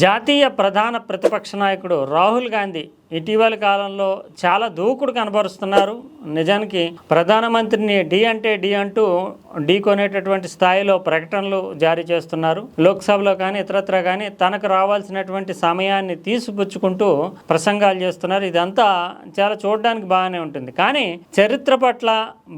జాతీయ ప్రధాన ప్రతిపక్ష నాయకుడు రాహుల్ గాంధీ ఇటీవల కాలంలో చాలా దూకుడు కనబరుస్తున్నారు. నిజానికి ప్రధానమంత్రిని డి అంటే డి అంటూ ఢీ కొనేటటువంటి స్థాయిలో ప్రకటనలు జారీ చేస్తున్నారు. లోక్సభలో కానీ ఇతరత్ర కానీ తనకు రావాల్సినటువంటి సమయాన్ని తీసిపుచ్చుకుంటూ ప్రసంగాలు చేస్తున్నారు. ఇదంతా చాలా చూడడానికి బాగానే ఉంటుంది. కానీ చరిత్ర పట్ల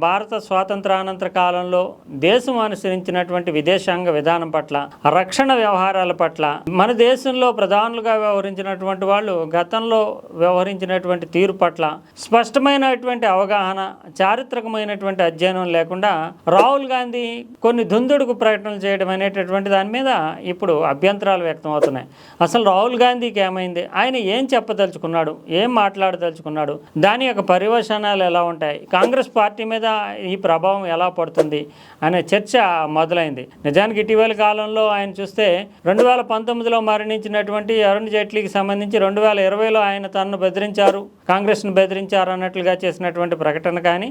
భారత స్వాతంత్రానంతర కాలంలో దేశం అనుసరించినటువంటి విదేశాంగ విధానం పట్ల రక్షణ వ్యవహారాల పట్ల మన దేశంలో ప్రధానులుగా వ్యవహరించినటువంటి వాళ్ళు గతంలో వ్యవహరించినటువంటి తీరు పట్ల స్పష్టమైనటువంటి అవగాహన చారిత్రకమైనటువంటి అధ్యయనం లేకుండా రాహుల్ గాంధీ కొన్ని దుందుడుకు ప్రకటనలు చేయడం అనేటటువంటి దాని మీద ఇప్పుడు అభ్యంతరాలు వ్యక్తం అవుతున్నాయి అసలు రాహుల్ గాంధీకి ఏమైంది? ఆయన ఏం చెప్పదలుచుకున్నాడు? ఏం మాట్లాడదలుచుకున్నాడు? దాని యొక్క పర్యవసానాలు ఎలా ఉంటాయి? కాంగ్రెస్ పార్టీ మీద ఈ ప్రభావం ఎలా పడుతుంది అనే చర్చ మొదలైంది. నిజానికి ఇటీవల కాలంలో ఆయన చూస్తే రెండు వేల పంతొమ్మిదిలో మరణించినటువంటి అరుణ్ జైట్లీకి సంబంధించి రెండు వేల ఇరవైలో ఆయన తన తనను బెదిరించారు కాంగ్రెస్ను బెదిరించారు అన్నట్లుగా చేసినటువంటి ప్రకటన కానీ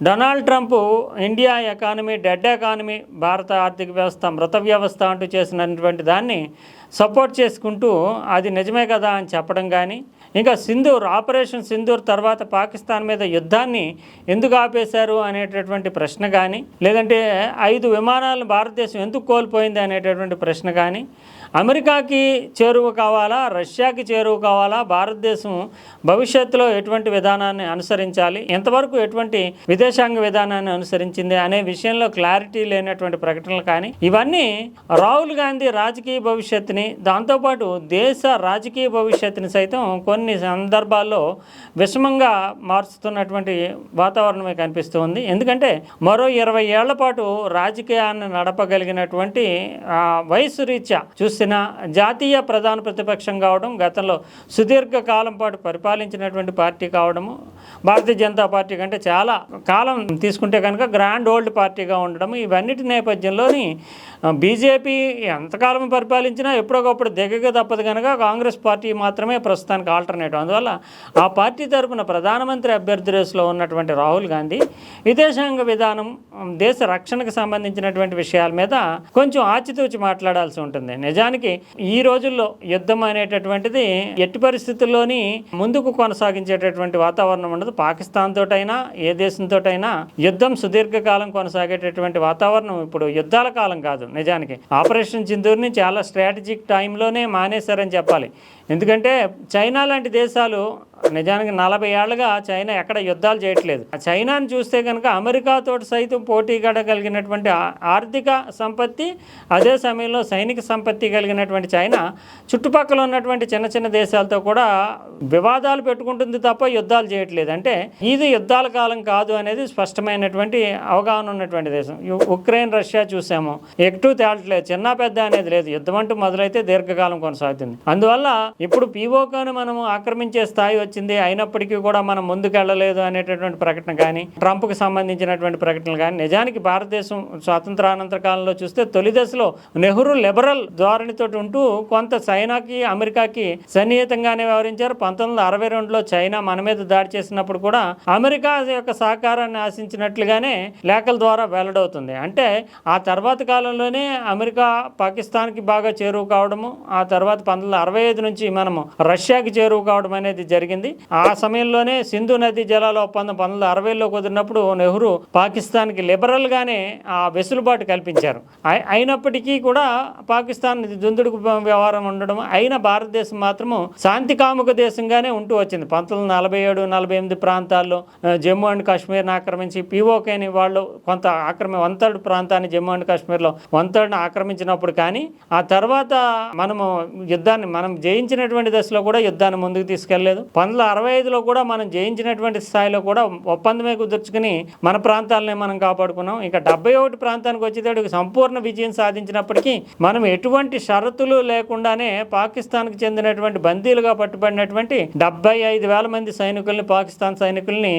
Donald Trump India economy dead economy Bharat ఆర్థిక వ్యవస్థ మృత వ్యవస్థ అంటూ చేసినటువంటి దాన్ని సపోర్ట్ చేసుకుంటూ అది నిజమే కదా అని చెప్పడం కానీ ఇంకా సింధూర్ ఆపరేషన్ సింధూర్ తర్వాత పాకిస్తాన్ మీద యుద్ధాన్ని ఎందుకు ఆపేశారు అనేటటువంటి ప్రశ్న కానీ లేదంటే ఐదు విమానాలను భారతదేశం ఎందుకు కోల్పోయింది అనేటటువంటి ప్రశ్న కానీ అమెరికాకి చేరువ కావాలా? రష్యాకి చేరువ కావాలా? భారతదేశం భవిష్యత్తులో ఎటువంటి విధానాన్ని అనుసరించాలి? ఎంతవరకు ఎటువంటి విదేశాంగ విధానాన్ని అనుసరించింది అనే విషయంలో క్లారిటీ లేనటువంటి ప్రకటనలు కానీ ఇవన్నీ రాహుల్ గాంధీ రాజకీయ భవిష్యత్తుని దాంతోపాటు దేశ రాజకీయ భవిష్యత్తుని సైతం కొన్ని సందర్భాల్లో విషమంగా మార్చుతున్నటువంటి వాతావరణమే కనిపిస్తుంది. ఎందుకంటే మరో ఇరవై ఏళ్ళ పాటు రాజకీయాన్ని నడపగలిగినటువంటి వయసు రీత్యా చూస్తే చూసిన జాతీయ ప్రధాన ప్రతిపక్షం కావడం గతంలో సుదీర్ఘ కాలం పాటు పరిపాలించినటువంటి పార్టీ కావడము భారతీయ జనతా పార్టీ కంటే చాలా కాలం తీసుకుంటే కనుక గ్రాండ్ ఓల్డ్ పార్టీగా ఉండడం ఇవన్నిటి నేపథ్యంలోని బీజేపీ ఎంతకాలం పరిపాలించినా ఎప్పుడొకప్పుడు దిగక తప్పదు కనుక కాంగ్రెస్ పార్టీ మాత్రమే ప్రస్తుతానికి ఆల్టర్నేటివ్ అందువల్ల ఆ పార్టీ తరపున ప్రధానమంత్రి అభ్యర్థి రేసులో ఉన్నటువంటి రాహుల్ గాంధీ విదేశాంగ విధానం దేశ రక్షణకు సంబంధించినటువంటి విషయాల మీద కొంచెం ఆచితూచి మాట్లాడాల్సి ఉంటుంది. నిజానికి ఈ రోజుల్లో యుద్ధం అనేటటువంటిది ఎట్టి పరిస్థితుల్లోని ముందుకు కొనసాగించేటటువంటి వాతావరణం ఉండదు. పాకిస్తాన్ తోటైనా ఏ దేశంతోటైనా యుద్ధం సుదీర్ఘకాలం కొనసాగేటటువంటి వాతావరణం ఇప్పుడు యుద్ధాల కాలం కాదు. నిజానికి. ఆపరేషన్ సింధూర్ని చాలా స్ట్రాటజిక్ టైంలోనే మానేశారని చెప్పాలి. ఎందుకంటే చైనా లాంటి దేశాలు నిజానికి నలభై ఏళ్ళుగా చైనా ఎక్కడ యుద్ధాలు చేయట్లేదు. చైనాను చైనాని చూస్తే కనుక అమెరికాతో సైతం పోటీ గడగలిగినటువంటి ఆర్థిక సంపత్తి అదే సమయంలో సైనిక సంపత్తి కలిగినటువంటి చైనా చుట్టుపక్కల ఉన్నటువంటి చిన్న చిన్న దేశాలతో కూడా వివాదాలు పెట్టుకుంటుంది తప్ప యుద్ధాలు చేయట్లేదు. అంటే ఇది యుద్ధాల కాలం కాదు అనేది స్పష్టమైనటువంటి అవగాహన ఉన్నటువంటి దేశం. ఉక్రెయిన్ రష్యా చూసాము. ఎటు తేలట్లేదు చిన్న పెద్ద అనేది లేదు. యుద్ధం అంటూ మొదలైతే దీర్ఘకాలం కొనసాగుతుంది. అందువల్ల ఇప్పుడు పీఓకాను మనం ఆక్రమించే స్థాయి వచ్చి వచ్చింది అయినప్పటికీ కూడా మనం ముందుకెళ్ళలేదు అనేటటువంటి ప్రకటన కానీ ట్రంప్కి సంబంధించినటువంటి ప్రకటనలు కానీ నిజానికి భారతదేశం స్వాతంత్రానంతర కాలంలో చూస్తే తొలి దశలో నెహ్రూ లిబరల్ ధోరణితో ఉంటూ కొంత చైనాకి అమెరికాకి సన్నిహితంగానే వ్యవహరించారు. పంతొమ్మిది వందల అరవై రెండులో చైనా మన మీద దాడి చేసినప్పుడు కూడా అమెరికా యొక్క సహకారాన్ని ఆశించినట్లుగానే లేఖల ద్వారా వెల్లడవుతుంది. అంటే ఆ తర్వాత కాలంలోనే అమెరికా పాకిస్తాన్కి బాగా చేరువు కావడము ఆ తర్వాత పంతొమ్మిది వందల అరవై ఐదు నుంచి మనము రష్యాకి చేరువు కావడం అనేది జరిగింది. ఆ సమయంలోనే సింధు నది జలాల ఒప్పందం పంతొమ్మిది వందల అరవైలో కుదిరినప్పుడు నెహ్రూ పాకిస్తాన్కి లిబరల్గానే ఆ వెసులుబాటు కల్పించారు. అయినప్పటికీ కూడా పాకిస్తాన్ దుందుడుకు వ్యవహారం ఉండడం అయిన భారతదేశం మాత్రము శాంతి కాముక దేశంగానే ఉంటూ వచ్చింది. పంతొమ్మిది నలభై ఏడు నలభై ఎనిమిది ప్రాంతాల్లో జమ్మూ అండ్ కాశ్మీర్ని ఆక్రమించి పీఓకేని వాళ్ళు కొంత ఆక్రమి వన్ థర్డ్ ప్రాంతాన్ని జమ్మూ అండ్ కాశ్మీర్లో వన్ థర్డ్ని ఆక్రమించినప్పుడు కానీ ఆ తర్వాత మనము యుద్ధాన్ని మనం జయించినటువంటి దశలో కూడా యుద్ధాన్ని ముందుకు తీసుకెళ్ళేదు. పంతొమ్మిది వందల అరవై ఐదులో కూడా మనం జయించినటువంటి స్థాయిలో కూడా ఒప్పందమే కుదుర్చుకుని మన ప్రాంతాలనే మనం కాపాడుకున్నాం. ఇక డెబ్బై ఒకటి ప్రాంతానికి వచ్చేటప్పటికి సంపూర్ణ విజయం సాధించినప్పటికీ మనం ఎటువంటి షరతులు లేకుండానే పాకిస్తాన్కి చెందినటువంటి బందీలుగా పట్టుబడినటువంటి డెబ్బై ఐదు వేల మంది సైనికుల్ని పాకిస్తాన్ సైనికుల్ని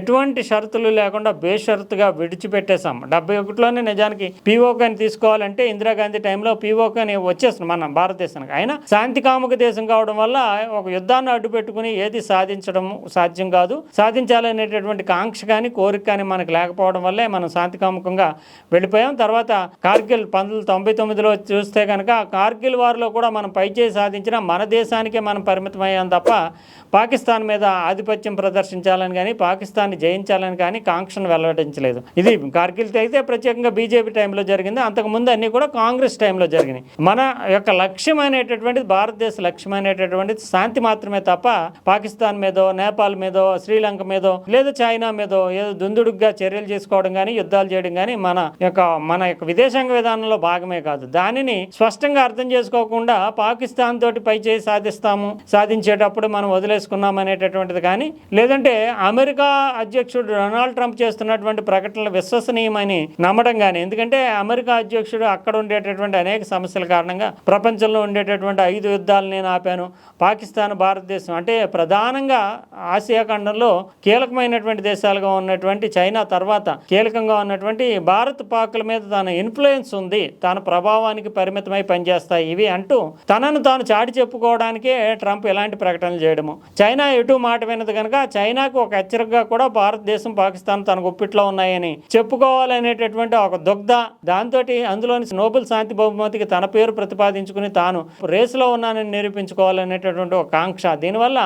ఎటువంటి షరతులు లేకుండా బేషరతుగా విడిచిపెట్టేశాం. డెబ్బై ఒకటిలోనే నిజానికి పీఓకేని తీసుకోవాలంటే ఇందిరాగాంధీ టైంలో పీఓకేని వచ్చేస్తుంది మన భారతదేశానికి. అయినా శాంతి కాముక దేశం కావడం వల్ల ఒక యుద్ధాన్ని అడ్డుపెట్టుకుని ఏ ఏది సాధించడం సాధ్యం కాదు. సాధించాలనేటటువంటి కాంక్ష కానీ కోరిక కానీ మనకు లేకపోవడం వల్లే మనం శాంతికాముకంగా వెళ్ళిపోయాం. తర్వాత కార్గిల్ పంతొమ్మిది తొంభై తొమ్మిదిలో చూస్తే కనుక కార్గిల్ వారిలో కూడా మనం పైచేయి సాధించిన మన దేశానికే మనం పరిమితమయ్యాం తప్ప పాకిస్తాన్ మీద ఆధిపత్యం ప్రదర్శించాలని కానీ పాకిస్తాన్ని జయించాలని కానీ కాంక్షను వెల్లడించలేదు. ఇది కార్గిల్ అయితే ప్రత్యేకంగా బీజేపీ టైంలో జరిగింది. అంతకుముందు అన్నీ కూడా కాంగ్రెస్ టైంలో జరిగినాయి. మన యొక్క లక్ష్యం అనేటటువంటిది భారతదేశ లక్ష్యం అనేటటువంటిది శాంతి మాత్రమే తప్ప పాకిస్తాన్ మీదో నేపాల్ మీదో శ్రీలంక మీదో లేదా చైనా మీదో ఏదో దుందుడుగ్గా చర్యలు చేసుకోవడం కానీ యుద్ధాలు చేయడం కానీ మన యొక్క మన యొక్క విదేశాంగ విధానంలో భాగమే కాదు. దానిని స్పష్టంగా అర్థం చేసుకోకుండా పాకిస్తాన్ తోటి పై చేయి సాధిస్తాము సాధించేటప్పుడు మనం వదిలేసుకున్నాం అనేటటువంటిది కానీ లేదంటే అమెరికా అధ్యక్షుడు డొనాల్డ్ ట్రంప్ చేస్తున్నటువంటి ప్రకటనలు విశ్వసనీయమని నమ్మడం కానీ ఎందుకంటే అమెరికా అధ్యక్షుడు అక్కడ ఉండేటటువంటి అనేక సమస్యల కారణంగా ప్రపంచంలో ఉండేటటువంటి ఐదు యుద్ధాలు నేను ఆపాను. పాకిస్తాన్ భారతదేశం అంటే ప్రధానంగా ఆసియా ఖండంలో కీలకమైనటువంటి దేశాలుగా ఉన్నటువంటి చైనా తర్వాత కీలకంగా ఉన్నటువంటి భారత్ పాకుల మీద తన ఇన్ఫ్లుయెన్స్ ఉంది. తన ప్రభావానికి పరిమితమై పనిచేస్తాయి. ఇవి అంటూ తనను తాను చాటి చెప్పుకోవడానికే ట్రంప్ ఇలాంటి ప్రకటనలు చేయడము. చైనా ఎటు మాట వినదు కనుక చైనాకు ఒక హెచ్చరికగా కూడా భారతదేశం పాకిస్తాన్ తన గుప్పిట్లో ఉన్నాయని చెప్పుకోవాలనేటటువంటి ఒక దుగ్ధ దాంతో అందులోని నోబెల్ శాంతి బహుమతికి తన పేరు ప్రతిపాదించుకుని తాను రేసులో ఉన్నానని నిరూపించుకోవాలనేటటువంటి ఒక కాంక్ష దీనివల్ల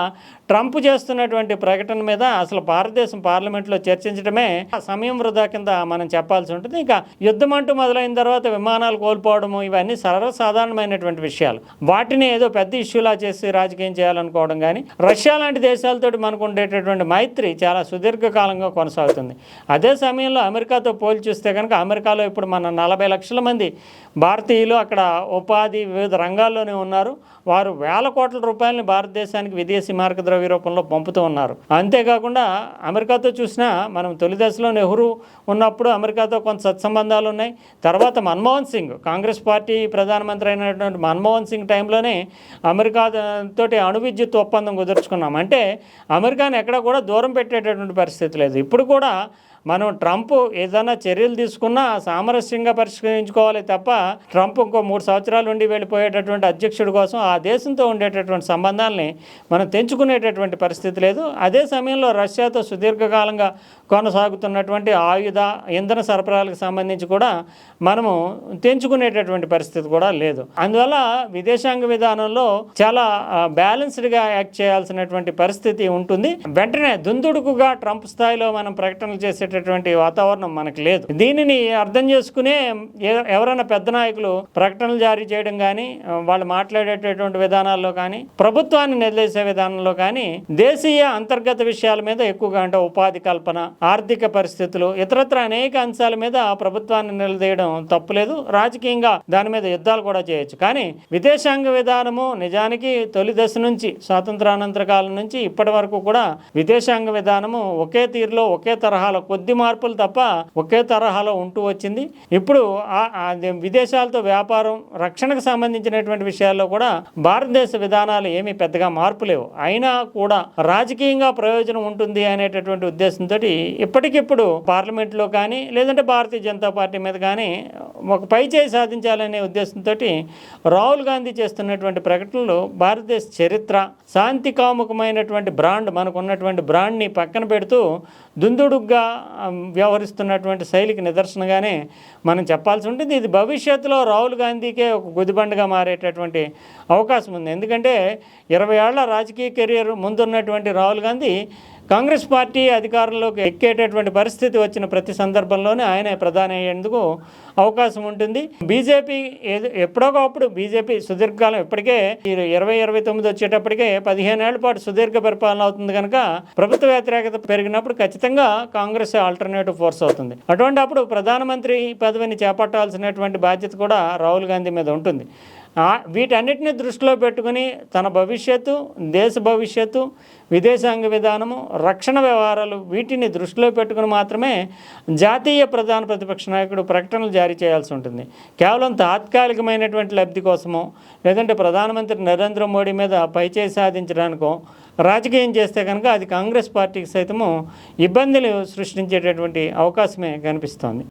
ట్రంప్ చేస్తున్నటువంటి ప్రకటన మీద అసలు భారతదేశం పార్లమెంట్లో చర్చించడమే సమయం వృధా కింద మనం చెప్పాల్సి ఉంటుంది. ఇంకా యుద్ధం అంటూ మొదలైన తర్వాత విమానాలు కోల్పోవడము ఇవన్నీ సర్వసాధారణమైనటువంటి విషయాలు. వాటిని ఏదో పెద్ద ఇష్యూలా చేసి రాజకీయం చేయాలనుకోవడం కానీ రష్యా లాంటి దేశాలతోటి మనకు ఉండేటటువంటి మైత్రి చాలా సుదీర్ఘకాలంగా కొనసాగుతుంది. అదే సమయంలో అమెరికాతో పోల్చి చూస్తే కనుక అమెరికాలో ఇప్పుడు మన నలభై లక్షల మంది భారతీయులు అక్కడ ఉపాధి వివిధ రంగాల్లోనే ఉన్నారు. వారు వేల కోట్ల రూపాయలని భారతదేశానికి విదేశీ మార్గం మార్క ద్రవ్య రూపంలో పంపుతూ ఉన్నారు. అంతేకాకుండా అమెరికాతో చూసినా మనం తొలి దశలో నెహ్రూ ఉన్నప్పుడు అమెరికాతో కొంత సత్సంబంధాలు ఉన్నాయి. తర్వాత మన్మోహన్ సింగ్ కాంగ్రెస్ పార్టీ ప్రధానమంత్రి అయినటువంటి మన్మోహన్ సింగ్ టైంలోనే అమెరికా తోటి అణు విద్యుత్ ఒప్పందం కుదుర్చుకున్నాం. అంటే అమెరికాని ఎక్కడ కూడా దూరం పెట్టేటటువంటి పరిస్థితి లేదు. ఇప్పుడు కూడా మనం ట్రంప్ ఏదైనా చర్యలు తీసుకున్నా సామరస్యంగా పరిష్కరించుకోవాలి తప్ప ట్రంప్ ఇంకో మూడు సంవత్సరాలు ఉండి వెళ్ళిపోయేటటువంటి అధ్యక్షుడి కోసం ఆ దేశంతో ఉండేటటువంటి సంబంధాలని మనం తెంచుకునేటటువంటి పరిస్థితి లేదు. అదే సమయంలో రష్యాతో సుదీర్ఘకాలంగా కొనసాగుతున్నటువంటి ఆయుధ ఇంధన సరఫరాలకు సంబంధించి కూడా మనము తెంచుకునేటటువంటి పరిస్థితి కూడా లేదు. అందువల్ల విదేశాంగ విధానంలో చాలా బ్యాలెన్స్డ్గా యాక్ట్ చేయాల్సినటువంటి పరిస్థితి ఉంటుంది. వెంటనే దుందుడుకుగా ట్రంప్ స్థాయిలో మనం ప్రకటనలు చేసేటటువంటి వాతావరణం మనకు లేదు. దీనిని అర్థం చేసుకునే ఎవరైనా పెద్ద నాయకులు ప్రకటనలు జారీ చేయడం కానీ వాళ్ళు మాట్లాడేటటువంటి విధానాల్లో కానీ ప్రభుత్వాన్ని నిలదీసే విధానంలో కానీ దేశీయ అంతర్గత విషయాల మీద ఎక్కువగా అంటే ఉపాధి కల్పన ఆర్థిక పరిస్థితులు ఇతరత్ర అనేక అంశాల మీద ప్రభుత్వాన్ని నిలదీయడం తప్పులేదు. రాజకీయంగా దాని మీద యుద్ధాలు కూడా చేయొచ్చు. కానీ విదేశాంగ విధానము నిజానికి తొలి దశ నుంచి స్వాతంత్రానంతర కాలం నుంచి ఇప్పటి వరకు కూడా విదేశాంగ విధానము ఒకే తీరులో ఒకే తరహాలో కొద్ది మార్పులు తప్ప ఒకే తరహాలో ఉంటూ వచ్చింది. ఇప్పుడు ఆ- విదేశాలతో వ్యాపారం రక్షణకు సంబంధించినటువంటి విషయాల్లో కూడా భారతదేశ విధానాలు ఏమీ పెద్దగా మార్పు లేవు. అయినా కూడా రాజకీయంగా ప్రయోజనం ఉంటుంది అనేటటువంటి ఉద్దేశంతో ఇప్పటికిప్పుడు పార్లమెంట్లో కానీ లేదంటే భారతీయ జనతా పార్టీ మీద కానీ ఒక పై చేయి సాధించాలనే ఉద్దేశంతో రాహుల్ గాంధీ చేస్తున్నటువంటి ప్రకటనలు భారతదేశ చరిత్ర శాంతి కాముకమైనటువంటి బ్రాండ్ మనకున్నటువంటి బ్రాండ్ని పక్కన పెడుతూ దుందుడుగ్గా వ్యవహరిస్తున్నటువంటి శైలికి నిదర్శనగానే మనం చెప్పాల్సి ఉంటుంది. ఇది భవిష్యత్తులో రాహుల్ గాంధీకే ఒక గుదిబండగా మారేటటువంటి అవకాశం ఉంది. ఎందుకంటే ఇరవై ఏళ్ళ రాజకీయ కెరీర్ ముందున్నటువంటి రాహుల్ గాంధీ కాంగ్రెస్ పార్టీ అధికారంలోకి ఎక్కేటటువంటి పరిస్థితి వచ్చిన ప్రతి సందర్భంలోనే ఆయనే ప్రధాని అయ్యేందుకు అవకాశం ఉంటుంది. బీజేపీ ఏదో బీజేపీ సుదీర్ఘకాలం ఇప్పటికే ఈ ఇరవై ఇరవై తొమ్మిది వచ్చేటప్పటికే పదిహేను ఏళ్ళ పాటు సుదీర్ఘ పరిపాలన అవుతుంది కనుక ప్రభుత్వ వ్యతిరేకత పెరిగినప్పుడు ఖచ్చితంగా కాంగ్రెస్ ఆల్టర్నేటివ్ ఫోర్స్ అవుతుంది. అటువంటి అప్పుడు ప్రధానమంత్రి పదవిని చేపట్టాల్సినటువంటి బాధ్యత కూడా రాహుల్ గాంధీ మీద ఉంటుంది. వీటన్నిటిని దృష్టిలో పెట్టుకుని తన భవిష్యత్తు దేశ భవిష్యత్తు విదేశాంగ విధానము రక్షణ వ్యవహారాలు వీటిని దృష్టిలో పెట్టుకుని మాత్రమే జాతీయ ప్రధాన ప్రతిపక్ష నాయకుడు ప్రకటనలు జారీ చేయాల్సి ఉంటుంది. కేవలం తాత్కాలికమైనటువంటి లబ్ధి కోసమో లేదంటే ప్రధానమంత్రి నరేంద్ర మోడీ మీద పైచేయి సాధించడానికో రాజకీయం చేస్తే కనుక అది కాంగ్రెస్ పార్టీకి సైతము ఇబ్బందులు సృష్టించేటటువంటి అవకాశమే కనిపిస్తోంది.